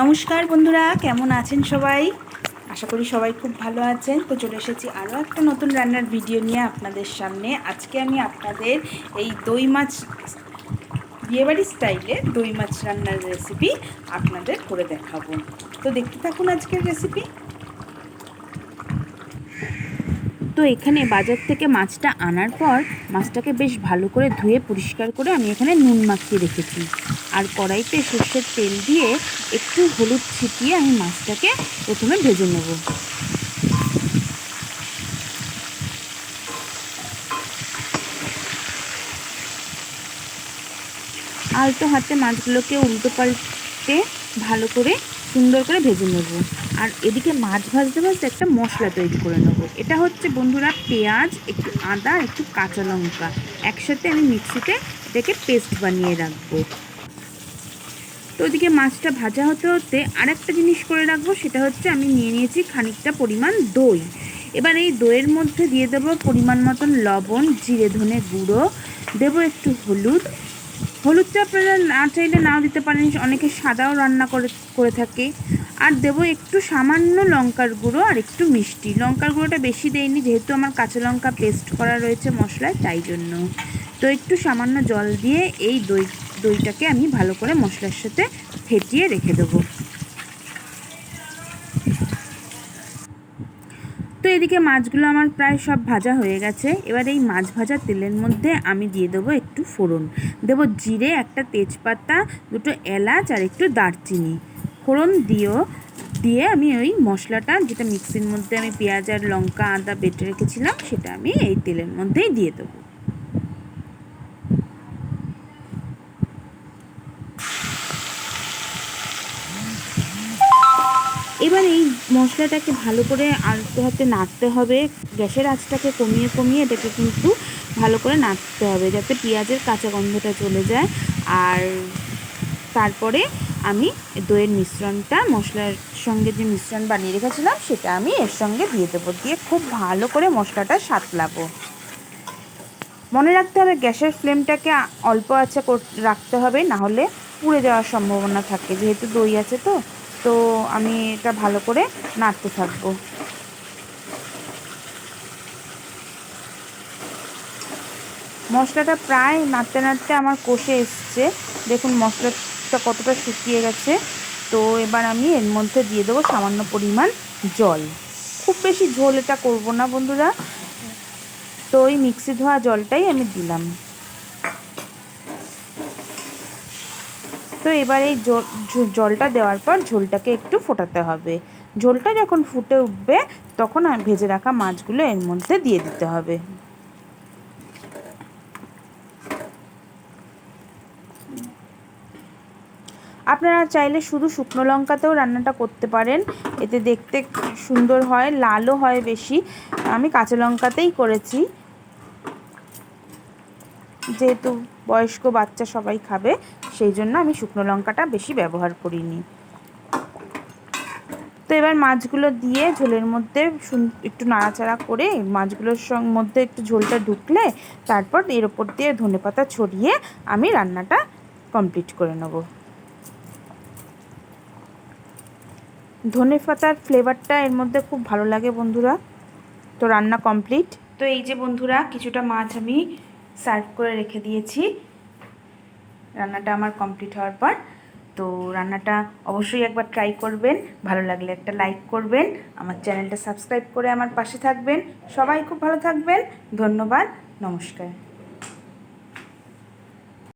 নমস্কার বন্ধুরা, কেমন আছেন সবাই? আশা করি সবাই খুব ভালো আছেন। তো চলে এসেছি আরও একটা নতুন রান্নার ভিডিও নিয়ে আপনাদের সামনে। আজকে আমি আপনাদের এই দই মাছ, বিয়েবাড়ি স্টাইলে দই মাছ রান্নার রেসিপি আপনাদের করে দেখাবো। তো দেখতে থাকুন আজকের রেসিপি তো এখানে বাজার থেকে মাছটা আনার পর মাছটাকে বেশ ভালো করে ধুয়ে পরিষ্কার করে আমি এখানে নুন মাখিয়ে রেখেছি। আর কড়াইতে সর্ষের তেল দিয়ে একটু হলুদ ছিটিয়ে আমি মাছটাকে প্রথমে ভেজে নেব। আলতো হাতে মাছগুলোকে উল্টো পাল্টে ভালো করে সুন্দর করে ভেজে নেব। আর এদিকে মাছ ভাজতে ভাজতে একটা মশলা তৈরি করে নেব। এটা হচ্ছে বন্ধুরা পেঁয়াজ, একটু আদা একটু কাঁচা লঙ্কা। একসাথে আমি মিক্সিতে এটাকে পেস্ট বানিয়ে রাখব। তো ওদিকে মাছটা ভাজা হতে হতে আরেকটা জিনিস করে রাখব, সেটা হচ্ছে আমি নিয়ে নিয়েছি খানিকটা পরিমাণ দই। এবার এই দইয়ের মধ্যে দিয়ে দেবো পরিমাণ মতন লবণ, জিরে ধনে গুঁড়ো, দেবো একটু হলুদ। হলুদটা আপনারা না চাইলে নাও দিতে পারেন, অনেকে সাদাও রান্না করে করে থাকি। আর দেবো একটু সামান্য লঙ্কার গুঁড়ো আর একটু মিষ্টি। লঙ্কার গুঁড়োটা বেশি দেয়নি যেহেতু আমার কাঁচা লঙ্কা পেস্ট করা রয়েছে মশলায়, তাই জন্য। তো একটু সামান্য জল দিয়ে এই দই, দইটাকে আমি ভালো করে মশলার সাথে ফেটিয়ে রেখে দেবো। তো এদিকে মাছগুলো আমার প্রায় সব ভাজা হয়ে গেছে। এবার এই মাছ ভাজা তেলের মধ্যে আমি দিয়ে দেবো একটু ফোড়ন। দেবো জিরে, একটা তেজপাতা, দুটো এলাচ আর একটু দারচিনি। ফোড়ন দিও, দিয়ে আমি ওই মশলাটা যেটা মিক্সির মধ্যে আমি পেঁয়াজ আর লঙ্কা, আদা বেটে রেখেছিলাম, সেটা আমি এই তেলের মধ্যেই দিয়ে দেবো। এবার এই মশলাটাকে ভালো করে আলতে হাতে নাড়তে হবে। গ্যাসের আঁচটাকে কমিয়ে কমিয়ে এটাকে কিন্তু ভালো করে নাড়তে হবে, যাতে পেঁয়াজের কাঁচা গন্ধটা চলে যায়। আর তারপরে আমি দইয়ের মিশ্রণটা, মশলার সঙ্গে যে মিশ্রণ বানিয়ে রেখেছিলাম, সেটা আমি এর সঙ্গে দিয়ে দেবো। দিয়ে খুব ভালো করে মশলাটা সাতলাবো। মনে রাখতে হবে, গ্যাসের ফ্লেমটাকে অল্প আছে রাখতে হবে, না হলে পুড়ে যাওয়ার সম্ভাবনা থাকে। যেহেতু দই আছে তো তো আমি এটা ভালো করে নাড়তে থাকব। মশলাটা প্রায় নাড়তে নাড়তে আমার কষে এসছে। দেখুন মশলাটা কতটা শুকিয়ে গেছে, তো এবার আমি এর মধ্যে দিয়ে দেবো সামান্য পরিমাণ জল। খুব বেশি ঝোল এটা করব না বন্ধুরা। তো ওই মিক্সি ধোয়া জলটাই আমি দিলাম। তো এবার এই জলটা দেওয়ার পর ঝোলটাকে একটু ফোটাতে হবে। ঝোলটা যখন ফুটে উঠবে, তখন ভেজে রাখা মাছগুলো এর মধ্যে দিয়ে দিতে হবে। আপনারা চাইলে শুধু শুকনো লঙ্কাতেও রান্নাটা করতে পারেন। এতে দেখতে সুন্দর হয়, লালও হয় বেশি। আমি কাঁচা লঙ্কাতেই করেছি। যেহেতু বয়স্ক বাচ্চা সবাই খাবে, সেই জন্য আমি শুকনো লঙ্কাটা বেশি ব্যবহার করিনি। তো এবার মাছগুলো দিয়ে ঝোলের মধ্যে একটু নাড়াচাড়া করে মাছগুলোর মধ্যে একটু ঝোলটা ঢুকলে তারপর এর ওপর দিয়ে ধনে পাতা ছড়িয়ে আমি রান্নাটা কমপ্লিট করে নেব। ধনে পাতার ফ্লেভারটা এর মধ্যে খুব ভালো লাগে বন্ধুরা। তো রান্না কমপ্লিট তো এই যে বন্ধুরা, কিছুটা মাছ আমি সার্ভ করে রেখে দিয়েছি। রান্নাটা আমার কমপ্লিট হওয়ার পর। তো রান্নাটা অবশ্যই একবার ট্রাই করবেন। ভালো লাগলে একটা লাইক করবেন। আমার চ্যানেলটা সাবস্ক্রাইব করে আমার পাশে থাকবেন। সবাই খুব ভালো থাকবেন। ধন্যবাদ। নমস্কার।